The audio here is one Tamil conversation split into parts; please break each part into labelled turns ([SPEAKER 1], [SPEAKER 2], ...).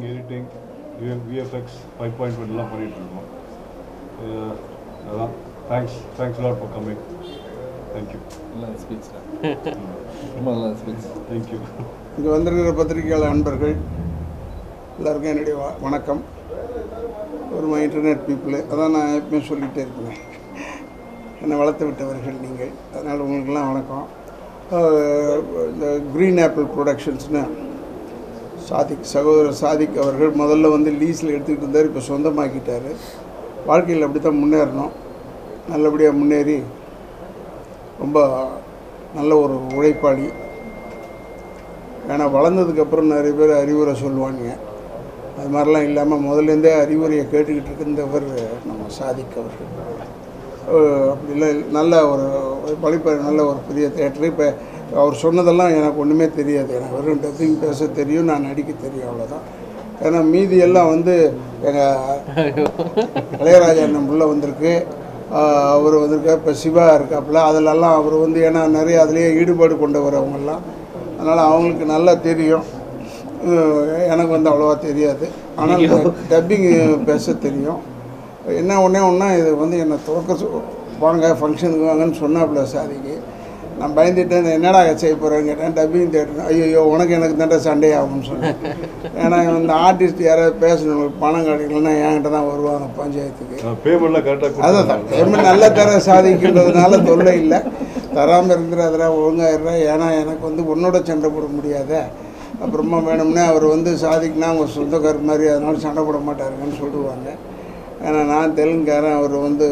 [SPEAKER 1] லைட்டிங் விஎஃப்எக்ஸ் ஃபைவ் பாயிண்ட் ஒன்லாம் அஹ் அதான். Thanks thanks lot for coming thank you
[SPEAKER 2] நல்லா ஸ்பீச் ரொம்ப நல்லா ஸ்பீச்
[SPEAKER 1] தேங்க்யூ
[SPEAKER 3] இங்கே வந்திருக்கிற பத்திரிகையாளர் நண்பர்கள் எல்லாருக்கும் என்னுடைய வ- வணக்கம். ஒரு மை இன்டர்நெட் பீப்புளு அதான் நான் எப்பவுமே சொல்லிகிட்டே இருப்பேன். என்னை வளர்த்து விட்டவர்கள் நீங்கள். அதனால் உங்களுக்கெல்லாம் வணக்கம். இந்த க்ரீன் ஆப்பிள் ப்ரொடக்ஷன்ஸ்னு சாதிக் சகோதரர் சாதிக் அவர்கள் முதல்ல வந்து லீஸில் எடுத்துக்கிட்டு இருந்தார் இப்போ சொந்தமாக்கிட்டார். வாழ்க்கையில் அப்படி தான் முன்னேறணும். நல்லபடியாக முன்னேறி ரொம்ப நல்ல ஒரு உழைப்பாளி. ஏன்னா வளர்ந்ததுக்கப்புறம் நிறைய பேர் அறிவுரை சொல்லுவாங்க. அது மாதிரிலாம் இல்லாமல் முதலேருந்தே அறிவுரையை கேட்டுக்கிட்டு இருக்கின்றவர் நம்ம சாதிக் அவர்கள். அப்படிலாம் நல்ல ஒரு படிப்ப நல்ல ஒரு பெரிய தேட்டர். இப்போ அவர் சொன்னதெல்லாம் எனக்கு ஒன்றுமே தெரியாது. எனக்கு வெறும் டப்பிங் பேச தெரியும் நான் நடிக்க தெரியும் அவ்வளோதான் ஏன்னா மீதி எல்லாம் வந்து எங்கள் இளையராஜா உள்ள வந்திருக்கு. அவர் வந்திருக்கா இப்போ சிவா இருக்காப்புல. அதிலெல்லாம் அவர் வந்து ஏன்னா நிறைய அதுலேயே ஈடுபாடு கொண்டவர் அவங்கெல்லாம். அதனால் அவங்களுக்கு நல்லா தெரியும். எனக்கு வந்து அவ்வளோவா தெரியாது. ஆனால் டப்பிங் பேச தெரியும். என்ன ஒன்றே ஒன்றா இது வந்து என்னை துவக்க வாங்க ஃபங்க்ஷனுக்கு வாங்கன்னு சொன்னாப்புல சாதிக்கு. நான் பயந்துட்டேன் என்னடா செய்ய போகிறேன்னு கேட்டேன் டப்பிங் தேட்டர் ஐயோ உனக்கு எனக்கு தாண்டா சண்டே ஆகும்னு சொன்னேன். ஏன்னா இந்த ஆர்டிஸ்ட் யாராவது பேசணும் பணம் கிடைக்கலன்னா என்கிட்ட தான் வருவாங்க பஞ்சாயத்துக்கு.
[SPEAKER 1] பேமெண்ட்லாம் கரெக்டாக
[SPEAKER 3] அதான் பேமெண்ட் நல்ல தர சாதிக்கின்றதுனால தொல்லை இல்லை. தராமல் அதெல்லாம் ஒழுங்காயிடுறா. ஏன்னா எனக்கு வந்து உன்னோட சண்டை போட முடியாத. அப்புறமா வேணும்னே அவர் வந்து சாதிக்குனா அவங்க சொந்தக்காரர் மாதிரி அதனால சண்டை போட மாட்டாருங்கன்னு சொல்லுவாங்க. ஏன்னா நான் தெலுங்குக்காரன் அவர் வந்து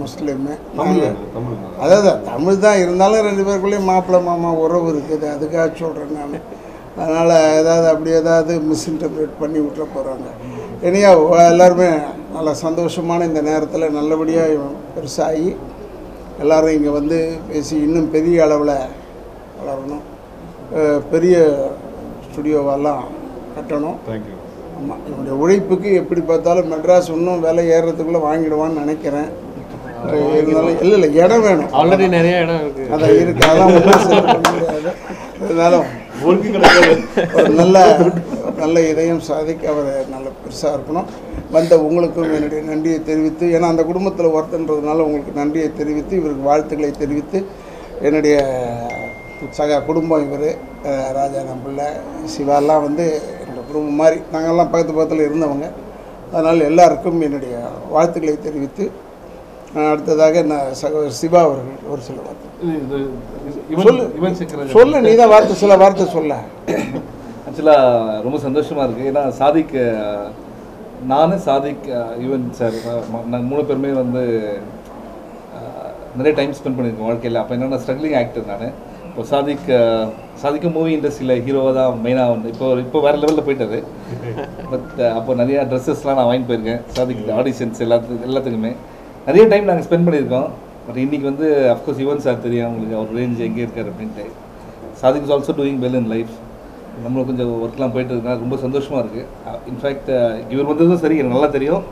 [SPEAKER 3] முஸ்லீமு அதாவது தமிழ் தான் இருந்தாலும் ரெண்டு பேருக்குள்ளேயும் மாப்பிள்ளை மாமா உறவு இருக்குது. அதுக்காக சொல்கிறேன் நான். அதனால் ஏதாவது அப்படி ஏதாவது மிஸ்இன்டர்பிரேட் பண்ணி விட்டுற போகிறாங்க இனியா எல்லாருமே நல்ல சந்தோஷமான இந்த நேரத்தில் நல்லபடியாக பெருசாகி எல்லாரும் இங்கே வந்து பேசி இன்னும் பெரிய அளவில் வளரணும். பெரிய ஸ்டுடியோவெல்லாம் கட்டணும்.
[SPEAKER 1] தேங்க்யூ
[SPEAKER 3] ஆமாம் என்னுடைய உழைப்புக்கு எப்படி பார்த்தாலும் மெட்ராஸ் இன்னும் விலை ஏறுறதுக்குள்ளே வாங்கிடுவான்னு நினைக்கிறேன். இருந்தாலும் இல்லை இல்லை இடம் வேணும்.
[SPEAKER 4] ஆல்ரெடி நிறைய இடம் இருக்கு.
[SPEAKER 3] அதான் இருக்கு முடியாது. இருந்தாலும் ஒரு நல்ல நல்ல இதயம் சாதிக்க அவர் நல்ல பெருசாக இருக்கணும். வந்த உங்களுக்கும் என்னுடைய நன்றியை தெரிவித்து ஏன்னா அந்த குடும்பத்தில் ஒருத்தன்றதுனால உங்களுக்கு நன்றியை தெரிவித்து இவருக்கு வாழ்த்துக்களை தெரிவித்து என்னுடைய சக குடும்பம் இவர் ராஜா நம்பிள்ளை சிவாலாம் வந்து என்னோட குடும்பம் மாதிரி நாங்கள்லாம் பக்கத்து பக்கத்தில் இருந்தவங்க. அதனால் எல்லாருக்கும் என்னுடைய வாழ்த்துக்களை தெரிவித்து அடுத்ததாக நான் சகோதரர் சிவா அவர்கள் ஒரு சில வார்த்தை. சொல்லு. சொல்ல நீ தான் வார்த்தை சில வார்த்தை சொல்ல.
[SPEAKER 2] ஆக்சுவலாக ரொம்ப சந்தோஷமாக இருக்குது ஏன்னா சாதிக் அஹ், நானு சாதிக் யுவன் சார் நாங்கள் மூணு பேருமே வந்து நிறைய டைம் ஸ்பெண்ட் பண்ணியிருக்கோம் வாழ்க்கையில். அப்போ என்னென்ன ஸ்ட்ரகிளிங் ஆக்டர் நான். இப்போ சாதிக் அஹ், சாதிக்கும் மூவி இண்டஸ்ட்ரியில் ஹீரோவாக தான் மெயினாக வந்து இப்போ இப்போ வேறு லெவலில் போயிட்டாரு. பட் அப்போ நிறையா ட்ரெஸ்ஸஸ்லாம் நான் வாங்கி போயிருக்கேன். சாதிக் ஆடிஷன்ஸ் எல்லாத்துக்கு எல்லாத்துக்குமே. நிறைய டைம் நாங்கள் ஸ்பெண்ட் பண்ணியிருக்கோம். பட் இன்றைக்கி வந்து அஃப்கோர்ஸ் யுவன் சார் தெரியும். உங்களுக்கு அவர் ரேஞ்ச் எங்கே இருக்கார் அப்படின்ட்டு. Sadiq is also doing well in life நம்மளும் கொஞ்சம் ஒர்க்லாம் போயிட்டு இருக்கா. ரொம்ப சந்தோஷமாக இருக்குது இன்ஃபேக்ட் இவர் வந்ததும் சரி எனக்கு நல்லா தெரியும்.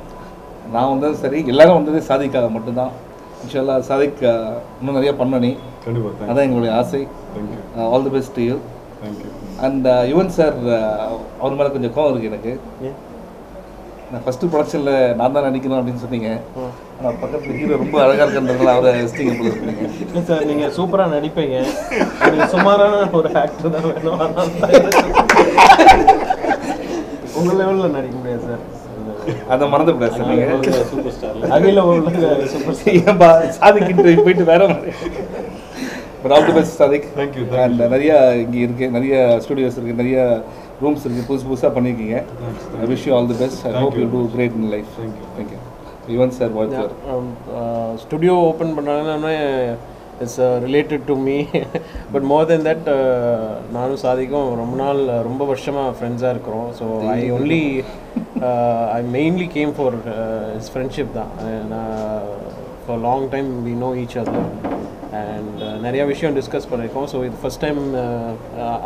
[SPEAKER 2] நான் வந்ததும் சரி. எல்லாரும் வந்ததே சாதிக்காக மட்டும்தான். இன்ஷால்லா சாதிக் அஹ், இன்னும் நிறைய பண்ணணி.
[SPEAKER 1] கண்டிப்பாக
[SPEAKER 2] அதான் எங்களுடைய ஆசை. All the best you and Yuvan sir அவர் மேலே கொஞ்சம் கோவம் இருக்குது எனக்கு? நான் ஃபஸ்ட்டு ப்ரொடக்ஷனில் நான் தான் நடிக்கணும் அப்படின்னு சொன்னீங்க. ஆனால் பக்கத்தில் ஹீரோ ரொம்ப அழகாக இருக்கிறதுனால அவரை வச்சிட்டீங்க போல
[SPEAKER 4] இல்லை சார் நீங்க சூப்பரா நடிப்பீங்க. சுமாரான ஒரு ஆக்டர் தான் வேணும். அதனால தான் எனக்கு- உங்க லெவல்ல நடிக்க முடியாது சார்
[SPEAKER 2] அதை சார் நீங்கள்
[SPEAKER 4] அகில உலக சூப்பர் ஸ்டார்
[SPEAKER 2] சாதிக்கிட்டு போயிட்டு வேற மாதிரி. But all the best Sadiq. And நிறைய இங்கே இருக்கு நிறைய ஸ்டுடியோஸ் இருக்கு நிறைய ரூம்ஸ் இருக்கு புதுசு புதுசாக பண்ணியிருக்கீங்க I wish you all the best I hope you do great in life
[SPEAKER 1] you.
[SPEAKER 2] Thank you Yuvan sir வாழ்த்துவார்
[SPEAKER 4] studio open பண்ணாங்கன்னா it's related to me but more then that நானும் சாதிக்கும் ரொம்ப நாள் ரொம்ப வருஷமாக ஃப்ரெண்ட்ஸாக இருக்கிறோம். So I only I mainly came for is friendship தான். நான் for long time we know each other and நிறைய விஷயம் டிஸ்கஸ் பண்ணியிருக்கோம் ஸோ இது first time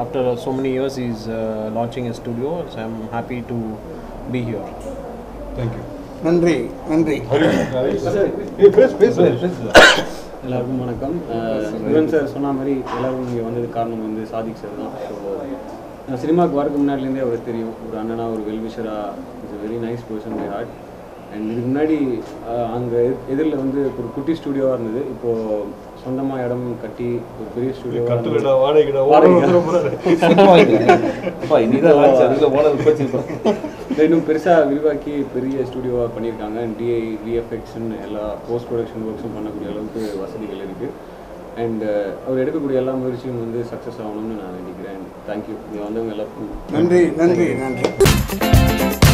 [SPEAKER 4] after so many years is launching a studio so I am happy to be here
[SPEAKER 1] thank you
[SPEAKER 3] நன்றி நன்றி.
[SPEAKER 5] எல்லாருக்கும் வணக்கம். அஹ் யுவன் சார் சொன்ன மாதிரி எல்லாரும் இங்கே வந்தது காரணம் வந்து சாதிக் சார் தான். ஸோ நான் சினிமாவுக்கு வரதுக்கு முன்னாடிலேருந்தே அவருக்கு தெரியும். ஒரு அண்ணனா ஒரு வெல்விஷராக it's very nice person by heart and இதுக்கு முன்னாடி அங்கே எதிரில் வந்து ஒரு குட்டி ஸ்டுடியோவாக இருந்தது. இப்போது சொந்தமாக இடம் கட்டி ஒரு பெரிய
[SPEAKER 2] வச்சிருக்கோம்
[SPEAKER 5] இன்னும் பெருசாக விரிவாக்கி பெரிய ஸ்டுடியோவாக பண்ணியிருக்காங்க. டிஐ விஎஃப்எக்ஸ்னு எல்லா போஸ்ட் ப்ரொடக்ஷன் ஒர்க்ஸும் பண்ணக்கூடிய அளவுக்கு வசதிகள் இருக்குது அண்ட் அவர் எடுக்கக்கூடிய எல்லா முயற்சியும் வந்து சக்ஸஸ் ஆகணும்னு நான் நினைக்கிறேன். தேங்க்யூ இங்கே வந்தவங்க எல்லாருக்கும்
[SPEAKER 3] நன்றி நன்றி நன்றி.